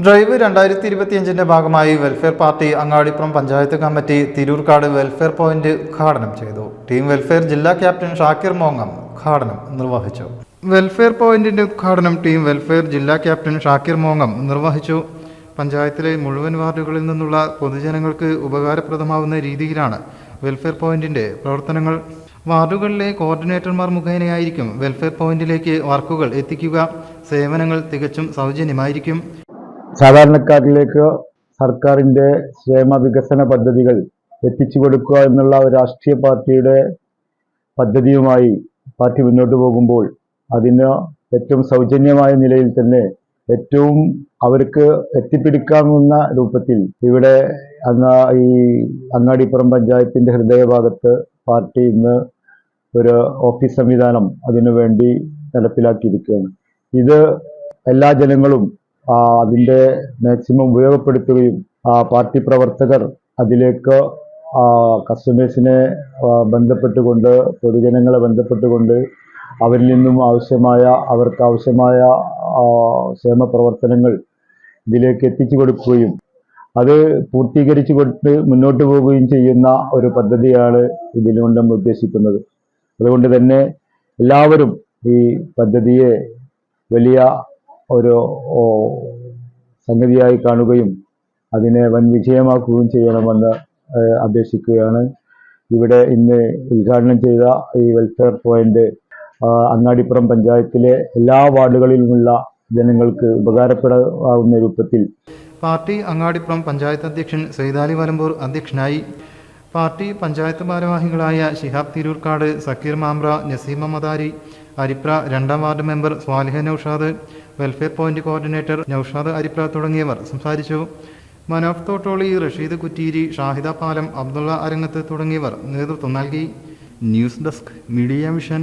Drive രണ്ടായിരത്തി ഇരുപത്തിയഞ്ചിന്റെ ഭാഗമായി welfare party Angadippuram panchayat committee Tirurkkad welfare point ഉദ്ഘാടനം ചെയ്തു. ടീം വെൽഫെയർ ജില്ലാ ക്യാപ്റ്റൻ ഷാക്കിർ മോങ്ങം ഉദ്ഘാടനം നിർവഹിച്ചു. വെൽഫെയർ പോയിന്റിന്റെ ഉദ്ഘാടനം ടീം വെൽഫെയർ ജില്ലാ ക്യാപ്റ്റൻ ഷാക്കിർ മോങ്ങം നിർവഹിച്ചു. പഞ്ചായത്തിലെ മുഴുവൻ വാർഡുകളിൽ നിന്നുള്ള പൊതുജനങ്ങൾക്ക് ഉപകാരപ്രദമാവുന്ന രീതിയിലാണ് വെൽഫെയർ പോയിന്റിന്റെ പ്രവർത്തനങ്ങൾ. വാർഡുകളിലെ കോർഡിനേറ്റർമാർ മുഖേനയായിരിക്കും വെൽഫെയർ പോയിന്റിലേക്ക് വർക്കുകൾ എത്തിക്കുക. സേവനങ്ങൾ തികച്ചും സൗജന്യമായിരിക്കും. സാധാരണക്കാരിലേക്ക് സർക്കാരിന്റെ ക്ഷേമ വികസന പദ്ധതികൾ എത്തിച്ചു കൊടുക്കുക എന്നുള്ള ഒരു രാഷ്ട്രീയ പാർട്ടിയുടെ പദ്ധതിയുമായി പാർട്ടി മുന്നോട്ട് പോകുമ്പോൾ അതിന് ഏറ്റവും സൗജന്യമായ നിലയിൽ തന്നെ ഏറ്റവും അവർക്ക് എത്തിപ്പിടിക്കാവുന്ന രൂപത്തിൽ ഇവിടെ അങ്ങാ ഈ അങ്ങാടിപ്പുറം പഞ്ചായത്തിന്റെ ഹൃദയഭാഗത്ത് പാർട്ടി ഇന്ന് ഒരു ഓഫീസ് സംവിധാനം അതിനുവേണ്ടി നടപ്പിലാക്കിയിരിക്കുകയാണ്. ഇത് എല്ലാ ജനങ്ങളും ആ, അതിന്റെ മാക്സിമം ഉപയോഗപ്പെടുത്തുകയും പാർട്ടി പ്രവർത്തകർ അതിലേക്ക് കസ്റ്റമേഴ്സിനെ ബന്ധപ്പെട്ടുകൊണ്ട് പൊതുജനങ്ങളെ ബന്ധപ്പെട്ടുകൊണ്ട് അവരിൽ നിന്നും ആവശ്യമായ അവർക്ക് ആവശ്യമായ ക്ഷേമ പ്രവർത്തനങ്ങൾ ഇതിലേക്ക് എത്തിച്ചു കൊടുക്കുകയും അത് പൂർത്തീകരിച്ചു കൊടുത്ത് മുന്നോട്ട് പോവുകയും ചെയ്യുന്ന ഒരു പദ്ധതിയാണ് ഇതിലുകൊണ്ട് നമ്മൾ ഉദ്ദേശിക്കുന്നത്. അതുകൊണ്ട് തന്നെ എല്ലാവരും ഈ പദ്ധതിയെ വലിയ ഒരു സംഗതിയായി കാണുകയും അതിനെ വൻ വിജയമാക്കുകയും ചെയ്യണമെന്ന് അപേക്ഷിക്കുകയാണ്. ഇവിടെ ഇന്ന് ഉദ്ഘാടനം ചെയ്ത ഈ വെൽഫെയർ പോയിന്റ് അങ്ങാടിപ്പുറം പഞ്ചായത്തിലെ എല്ലാ വാർഡുകളിലുമുള്ള ജനങ്ങൾക്ക് ഉപകാരപ്പെടാവുന്ന രൂപത്തിൽ പാർട്ടി അങ്ങാടിപ്പുറം പഞ്ചായത്ത് അധ്യക്ഷൻ സൈതാലി വലമ്പൂർ അധ്യക്ഷനായി പാർട്ടി പഞ്ചായത്ത് ഭാരവാഹികളായ ശിഹാബ് തിരൂർക്കാട് സക്കീർ മാംറ നസീമ മദാരി അരിപ്ര രണ്ടാം ward member Swaliha Naushad welfare point coordinator Naushad Aripra തുടങ്ങിയവർ സംസാരിച്ചു. മനോഫ് തോട്ടോളി റഷീദ് കുറ്റീരി ഷാഹിദ പാലം അബ്ദുള്ള അരങ്ങത്ത് തുടങ്ങിയവർ നേതൃത്വം നൽകി. News desk media mission.